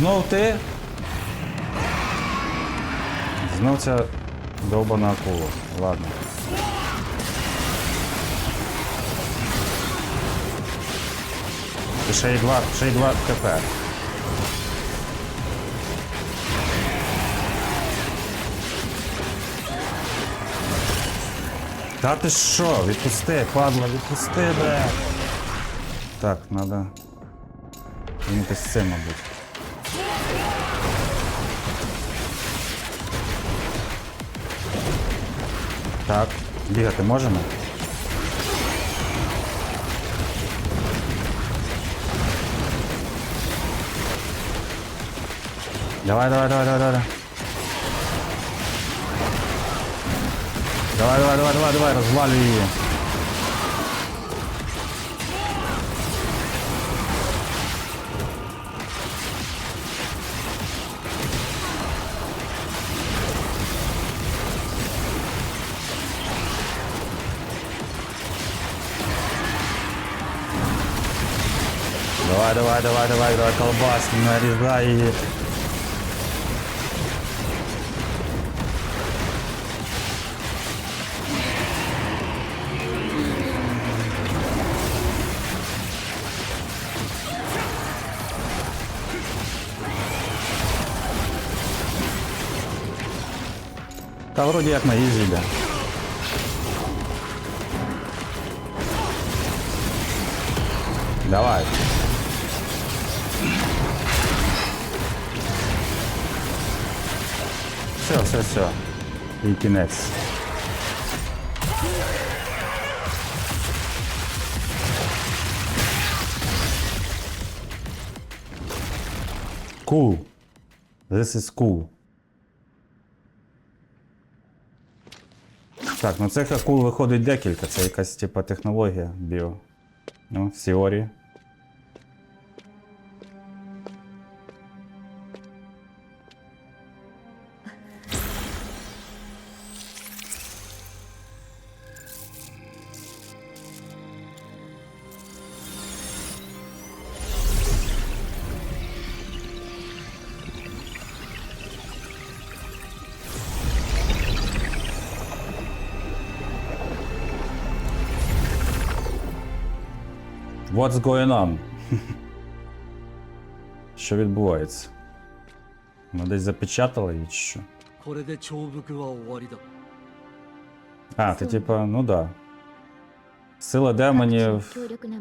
Знов ти? Знов ця довбана акула. Ладно. Ще й два, ще й два КП. Та ти що? Відпусти, падла, відпусти, бля. Так, надо. Кинутись з цим, мабуть. Так, бігати можемо? Давай, давай, давай, давай, давай. Давай, давай, давай, давай, давай, розвалюй її. Давай, давай, давай, давай, давай, колбаски, нарезай її. Та вроді як на ізі йде. Давай. Все, все, все. І кінець. Cool. This is cool. Так, ну цих акул виходить декілька, це якась типа технологія біо. Ну, в What's going on? Що відбувається? Ми десь запечатали її що? А, ти типа, ну да. Сила демонів